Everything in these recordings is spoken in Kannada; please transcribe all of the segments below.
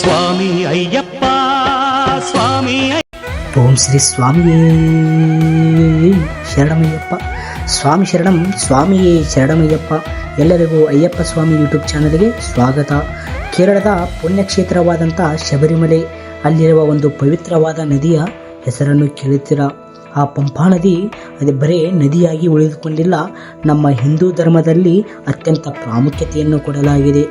ಸ್ವಾಮಿ ಅಯ್ಯಪ್ಪ, ಸ್ವಾಮಿ ಓಂ ಶ್ರೀ ಸ್ವಾಮಿಯೇ ಶರಣಮಯ್ಯಪ್ಪ. ಸ್ವಾಮಿ ಶರಣಂ, ಸ್ವಾಮಿಯೇ ಶರಣಮಯ್ಯಪ್ಪ. ಎಲ್ಲರಿಗೂ ಅಯ್ಯಪ್ಪ ಸ್ವಾಮಿ ಯೂಟ್ಯೂಬ್ ಚಾನಲ್ಗೆ ಸ್ವಾಗತ. ಕೇರಳದ ಪುಣ್ಯಕ್ಷೇತ್ರವಾದಂಥ ಶಬರಿಮಲೆ, ಅಲ್ಲಿರುವ ಒಂದು ಪವಿತ್ರವಾದ ನದಿಯ ಹೆಸರನ್ನು ಕೇಳುತ್ತೀರಾ ಆ ಪಂಪಾ ನದಿ ಅದು ಬರೇ ನದಿಯಾಗಿ ಉಳಿದುಕೊಂಡಿಲ್ಲ. ನಮ್ಮ ಹಿಂದೂ ಧರ್ಮದಲ್ಲಿ ಅತ್ಯಂತ ಪ್ರಾಮುಖ್ಯತೆಯನ್ನು ಕೊಡಲಾಗಿದೆ.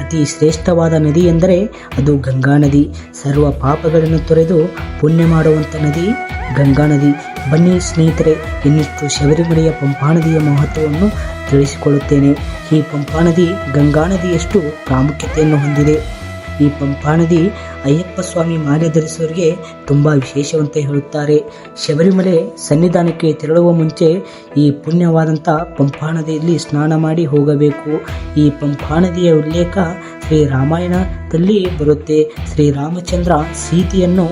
ಅತಿ ಶ್ರೇಷ್ಠವಾದ ನದಿ ಎಂದರೆ ಅದು ಗಂಗಾ ನದಿ. ಸರ್ವ ಪಾಪಗಳನ್ನು ತೊರೆದು ಪುಣ್ಯ ಮಾಡುವಂಥ ನದಿ ಗಂಗಾ ನದಿ. ಬನ್ನಿ ಸ್ನೇಹಿತರೆ, ಇನ್ನಿಷ್ಟು ಶಬರಿಮಲೆಯ ಪಂಪಾ ನದಿಯ ಮಹತ್ವವನ್ನು ತಿಳಿಸಿಕೊಳ್ಳುತ್ತೇನೆ. ಈ ಪಂಪಾ ನದಿ ಗಂಗಾ ನದಿಯಷ್ಟು ಪ್ರಾಮುಖ್ಯತೆಯನ್ನು ಹೊಂದಿದೆ. ಈ ಪಂಪಾ ನದಿ ಅಯ್ಯಪ್ಪ ಸ್ವಾಮಿ ಮಾಲೆ ಧರಿಸುವವರಿಗೆ ತುಂಬ ವಿಶೇಷವಂತೆ ಹೇಳುತ್ತಾರೆ. ಶಬರಿಮಲೆ ಸನ್ನಿಧಾನಕ್ಕೆ ತೆರಳುವ ಮುಂಚೆ ಈ ಪುಣ್ಯವಾದಂಥ ಪಂಪಾ ನದಿಯಲ್ಲಿ ಸ್ನಾನ ಮಾಡಿ ಹೋಗಬೇಕು. ಈ ಪಂಪಾ ನದಿಯ ಉಲ್ಲೇಖ ಶ್ರೀ ರಾಮಾಯಣದಲ್ಲಿ ಬರುತ್ತೆ. ಶ್ರೀರಾಮಚಂದ್ರ ಸೀತೆಯನ್ನು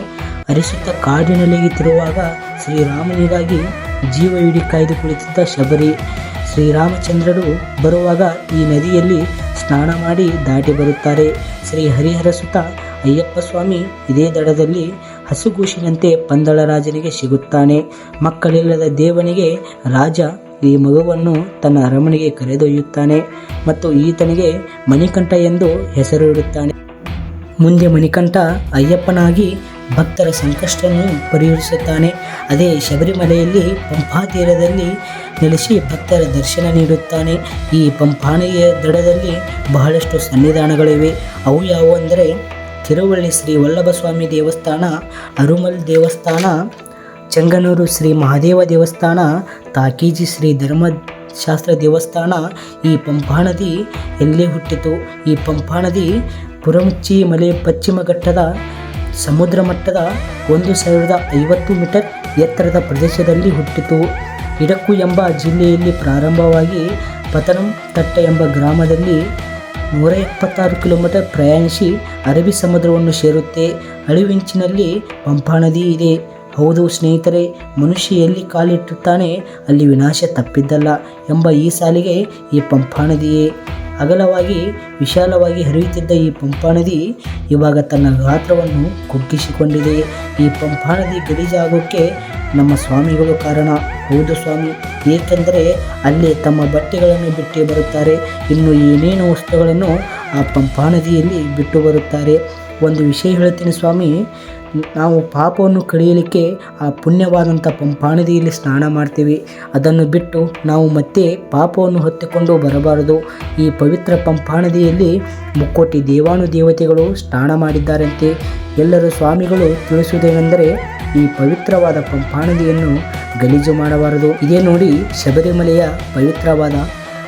ಅರಿಸುತ್ತ ಕಾಡಿನಲ್ಲಿ ತಿರುವಾಗ ಶ್ರೀರಾಮನಿಗಾಗಿ ಜೀವವಿಡಿ ಕಾಯ್ದು ಕುಳಿತಿದ್ದ ಶಬರಿ ಶ್ರೀರಾಮಚಂದ್ರರು ಬರುವಾಗ ಈ ನದಿಯಲ್ಲಿ ಸ್ನಾನ ಮಾಡಿ ದಾಟಿ ಬರುತ್ತಾರೆ. ಶ್ರೀ ಹರಿಹರ ಸುತ ಅಯ್ಯಪ್ಪ ಸ್ವಾಮಿ ಇದೇ ದಡದಲ್ಲಿ ಹಸುಗೂಸಿನಂತೆ ಪಂದಳ ರಾಜನಿಗೆ ಸಿಗುತ್ತಾನೆ. ಮಕ್ಕಳಿಲ್ಲದ ದೇವನಿಗೆ ರಾಜ ಈ ಮಗುವನ್ನು ತನ್ನ ಅರಮನೆಗೆ ಕರೆದೊಯ್ಯುತ್ತಾನೆ ಮತ್ತು ಈತನಿಗೆ ಮಣಿಕಂಠ ಎಂದು ಹೆಸರು ಇಡುತ್ತಾನೆ. ಮುಂದೆ ಮಣಿಕಂಠ ಅಯ್ಯಪ್ಪನಾಗಿ ಭಕ್ತರ ಸಂಕಷ್ಟವನ್ನು ಪರಿಹರಿಸುತ್ತಾನೆ. ಅದೇ ಶಬರಿಮಲೆಯಲ್ಲಿ ಪಂಪಾ ತೀರದಲ್ಲಿ ನೆಲೆಸಿ ಭಕ್ತರ ದರ್ಶನ ನೀಡುತ್ತಾನೆ. ಈ ಪಂಪಾನೆಯ ದಡದಲ್ಲಿ ಬಹಳಷ್ಟು ಸನ್ನಿಧಾನಗಳಿವೆ. ಅವು ಯಾವುವು ಅಂದರೆ ತಿರುವಳ್ಳಿ ಶ್ರೀ ವಲ್ಲಭಸ್ವಾಮಿ ದೇವಸ್ಥಾನ, ಅರುಮಲ್ ದೇವಸ್ಥಾನ, ಚಂಗನೂರು ಶ್ರೀ ಮಹಾದೇವ ದೇವಸ್ಥಾನ, ತಾಕೀಜಿ ಶ್ರೀ ಧರ್ಮಶಾಸ್ತ್ರ ದೇವಸ್ಥಾನ. ಈ ಪಂಪಾ ನದಿ ಎಲ್ಲೇ ಹುಟ್ಟಿತು? ಈ ಪಂಪಾ ನದಿ ಪುರಮುಚ್ಚಿ ಮಲೆ ಪಶ್ಚಿಮ ಘಟ್ಟದ ಸಮುದ್ರ ಮಟ್ಟದ ಒಂದು ಸಾವಿರದ ಐವತ್ತು ಮೀಟರ್ ಎತ್ತರದ ಪ್ರದೇಶದಲ್ಲಿ ಹುಟ್ಟಿತು. ಇಡಕ್ಕು ಎಂಬ ಜಿಲ್ಲೆಯಲ್ಲಿ ಪ್ರಾರಂಭವಾಗಿ ಪತನಂ ತಟ್ಟ ಎಂಬ ಗ್ರಾಮದಲ್ಲಿ ನೂರ ಎಪ್ಪತ್ತಾರು ಕಿಲೋಮೀಟರ್ ಪ್ರಯಾಣಿಸಿ ಅರಬ್ಬಿ ಸಮುದ್ರವನ್ನು ಸೇರುತ್ತೆ. ಅಳಿವಿಂಚಿನಲ್ಲಿ ಪಂಪಾ ನದಿ ಇದೆ. ಹೌದು ಸ್ನೇಹಿತರೆ, ಮನುಷ್ಯ ಎಲ್ಲಿ ಕಾಲಿಟ್ಟುತ್ತಾನೆ ಅಲ್ಲಿ ವಿನಾಶ ತಪ್ಪಿದ್ದಲ್ಲ ಎಂಬ ಈ ಸಾಲಿಗೆ ಈ ಪಂಪಾ ನದಿಯೇ. ಅಗಲವಾಗಿ, ವಿಶಾಲವಾಗಿ ಹರಿಯುತ್ತಿದ್ದ ಈ ಪಂಪಾ ನದಿ ಇವಾಗ ತನ್ನ ಗಾತ್ರವನ್ನು ಕುಗ್ಗಿಸಿಕೊಂಡಿದೆ. ಈ ಪಂಪಾ ನದಿ ಗಲೀಜಾಗೋಕ್ಕೆ ನಮ್ಮ ಸ್ವಾಮಿಗಳು ಕಾರಣ. ಹೌದು ಸ್ವಾಮಿ, ಏಕೆಂದರೆ ಅಲ್ಲಿ ತಮ್ಮ ಬಟ್ಟೆಗಳನ್ನು ಬಿಟ್ಟು ಬರುತ್ತಾರೆ. ಇನ್ನು ಏನೇನು ವಸ್ತುಗಳನ್ನು ಆ ಪಂಪಾ ನದಿಯಲ್ಲಿ ಬಿಟ್ಟು ಬರುತ್ತಾರೆ? ಒಂದು ವಿಷಯ ಹೇಳ್ತೀನಿ ಸ್ವಾಮಿ. ನಾವು ಪಾಪವನ್ನು ಕಳೆಯಲಿಕ್ಕೆ ಆ ಪುಣ್ಯವಾದಂಥ ಪಂಪಾಣದಿಯಲ್ಲಿ ಸ್ನಾನ ಮಾಡ್ತೀವಿ. ಅದನ್ನು ಬಿಟ್ಟು ನಾವು ಮತ್ತೆ ಪಾಪವನ್ನು ಹೊತ್ತುಕೊಂಡು ಬರಬಾರದು. ಈ ಪವಿತ್ರ ಪಂಪಾಣದಿಯಲ್ಲಿ ಮುಕ್ಕೋಟಿ ದೇವಾನು ದೇವತೆಗಳು ಸ್ನಾನ ಮಾಡಿದ್ದಾರಂತೆ. ಎಲ್ಲರೂ ಸ್ವಾಮಿಗಳು ತಿಳಿಸುವುದೇನೆಂದರೆ, ಈ ಪವಿತ್ರವಾದ ಪಂಪಾಣದಿಯನ್ನು ಗಲೀಜು ಮಾಡಬಾರದು. ಇದೇ ನೋಡಿ ಶಬರಿಮಲೆಯ ಪವಿತ್ರವಾದ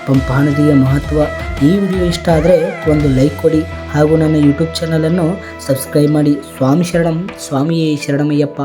ಪಂಪಾ ನದಿಯ ಮಹತ್ವ. ಈ ವಿಡಿಯೋ ಇಷ್ಟ ಆದರೆ ಒಂದು ಲೈಕ್ ಕೊಡಿ ಹಾಗೂ ನನ್ನ ಯೂಟ್ಯೂಬ್ ಚಾನಲನ್ನು ಸಬ್ಸ್ಕ್ರೈಬ್ ಮಾಡಿ. ಸ್ವಾಮಿ ಶರಣಂ, ಸ್ವಾಮಿಯೇ ಶರಣಮಯ್ಯಪ್ಪ.